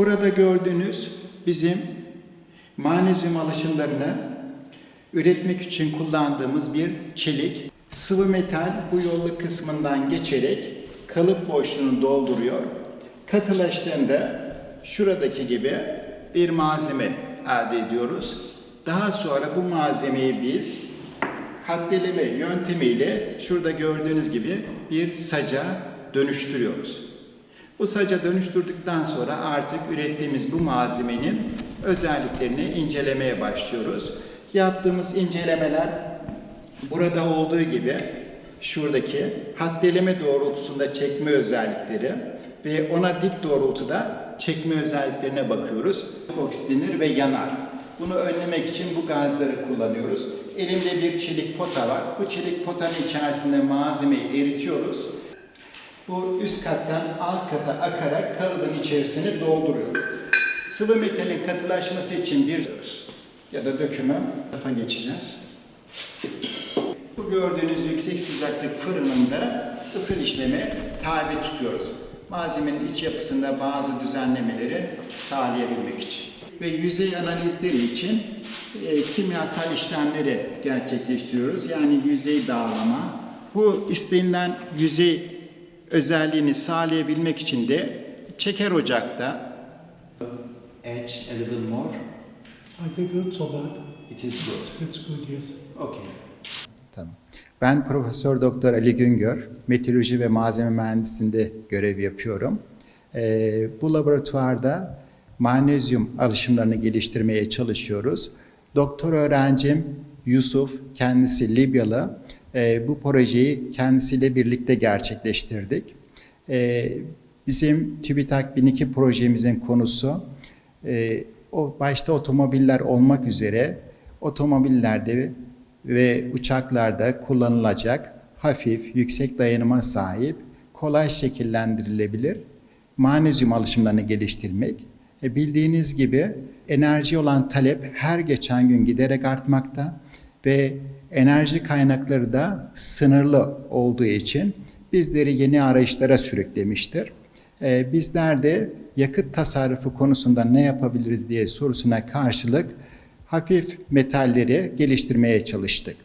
Burada gördüğünüz bizim manezyum alaşımlarını üretmek için kullandığımız bir çelik. Sıvı metal bu yolluk kısmından geçerek kalıp boşluğunu dolduruyor. Katılaştığında şuradaki gibi bir malzeme elde ediyoruz. Daha sonra bu malzemeyi biz haddeleme yöntemiyle şurada gördüğünüz gibi bir saca dönüştürüyoruz. Bu saca dönüştürdükten sonra artık ürettiğimiz bu malzemenin özelliklerini incelemeye başlıyoruz. Yaptığımız incelemeler burada olduğu gibi şuradaki haddeleme doğrultusunda çekme özellikleri ve ona dik doğrultuda çekme özelliklerine bakıyoruz. Oksitlenir ve yanar. Bunu önlemek için bu gazları kullanıyoruz. Elimde bir çelik pota var. Bu çelik potanın içerisinde malzemeyi eritiyoruz. Bu üst kattan alt kata akarak kalıbın içerisini dolduruyor. Sıvı metalin katılaşması için bir ya da dökümü tarafa geçeceğiz. Bu gördüğünüz yüksek sıcaklık fırınında ısıl işlemi tabi tutuyoruz. Malzemenin iç yapısında bazı düzenlemeleri sağlayabilmek için. Ve yüzey analizleri için e, kimyasal işlemleri gerçekleştiriyoruz. Yani yüzey dağılama. Bu istenilen yüzey özelliğini sağlayabilmek için de çeker ocakta edge a little more. I think that's all bad. It is good. It's good, yes. Okay. Tamam. Ben Profesör Doktor Ali Güngör, meteoroloji ve malzeme mühendisliğinde görev yapıyorum. Ee, bu laboratuvarda manezyum alışımlarını geliştirmeye çalışıyoruz. Doktor öğrencim Yusuf, kendisi Libyalı. Ee, bu projeyi kendisiyle birlikte gerçekleştirdik. Ee, bizim TÜBİTAK 1002 projemizin konusu e, o başta otomobiller olmak üzere otomobillerde ve uçaklarda kullanılacak hafif, yüksek dayanıma sahip, kolay şekillendirilebilir manezyum alışımlarını geliştirmek. E bildiğiniz gibi enerji olan talep her geçen gün giderek artmakta ve enerji kaynakları da sınırlı olduğu için bizleri yeni arayışlara sürüklemiştir. E, bizler de yakıt tasarrufu konusunda ne yapabiliriz diye sorusuna karşılık hafif metalleri geliştirmeye çalıştık.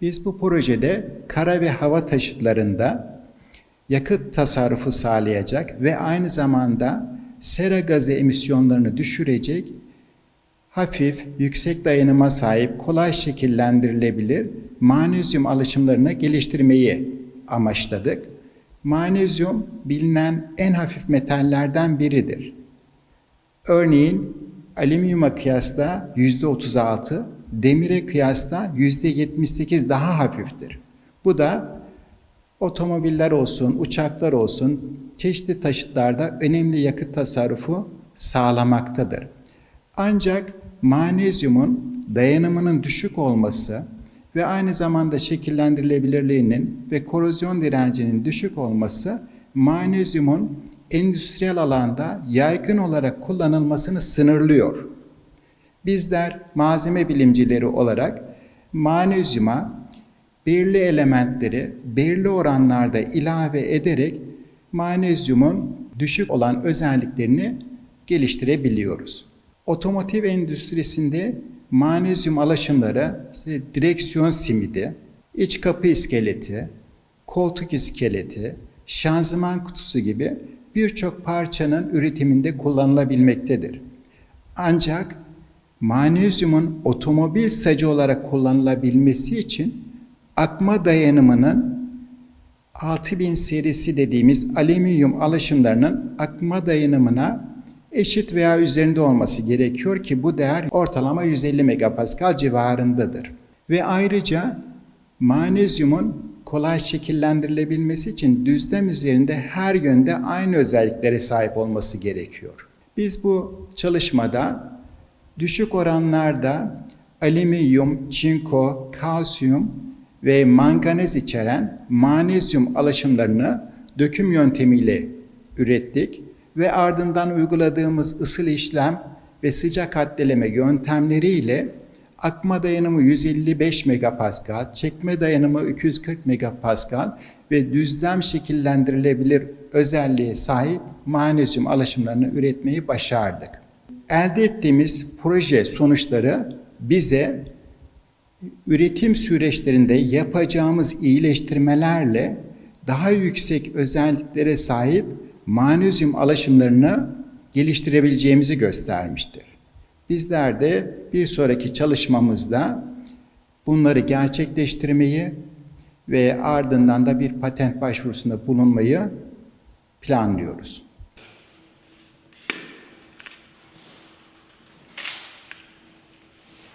Biz bu projede kara ve hava taşıtlarında yakıt tasarrufu sağlayacak ve aynı zamanda sera gazı emisyonlarını düşürecek hafif, yüksek dayanıma sahip, kolay şekillendirilebilir manezyum alışımlarını geliştirmeyi amaçladık. Manezyum bilinen en hafif metallerden biridir. Örneğin alüminyuma kıyasla yüzde 36, demire kıyasla yüzde 78 daha hafiftir. Bu da otomobiller olsun, uçaklar olsun çeşitli taşıtlarda önemli yakıt tasarrufu sağlamaktadır. Ancak manezyumun dayanımının düşük olması ve aynı zamanda şekillendirilebilirliğinin ve korozyon direncinin düşük olması manezyumun endüstriyel alanda yaygın olarak kullanılmasını sınırlıyor. Bizler malzeme bilimcileri olarak manezyuma belirli elementleri belirli oranlarda ilave ederek manezyumun düşük olan özelliklerini geliştirebiliyoruz. Otomotiv endüstrisinde manezyum alaşımları işte direksiyon simidi, iç kapı iskeleti, koltuk iskeleti, şanzıman kutusu gibi birçok parçanın üretiminde kullanılabilmektedir. Ancak manezyumun otomobil sacı olarak kullanılabilmesi için akma dayanımının 6000 serisi dediğimiz alüminyum alaşımlarının akma dayanımına eşit veya üzerinde olması gerekiyor ki bu değer ortalama 150 megapascal civarındadır. Ve ayrıca manezyumun kolay şekillendirilebilmesi için düzlem üzerinde her yönde aynı özelliklere sahip olması gerekiyor. Biz bu çalışmada düşük oranlarda alüminyum, çinko, kalsiyum ve manganez içeren manezyum alaşımlarını döküm yöntemiyle ürettik ve ardından uyguladığımız ısıl işlem ve sıcak haddeleme yöntemleriyle akma dayanımı 155 megapascal, çekme dayanımı 240 megapascal ve düzlem şekillendirilebilir özelliğe sahip magnezyum alaşımlarını üretmeyi başardık. Elde ettiğimiz proje sonuçları bize üretim süreçlerinde yapacağımız iyileştirmelerle daha yüksek özelliklere sahip magnezyum alaşımlarını geliştirebileceğimizi göstermiştir. Bizler de bir sonraki çalışmamızda bunları gerçekleştirmeyi ve ardından da bir patent başvurusunda bulunmayı planlıyoruz.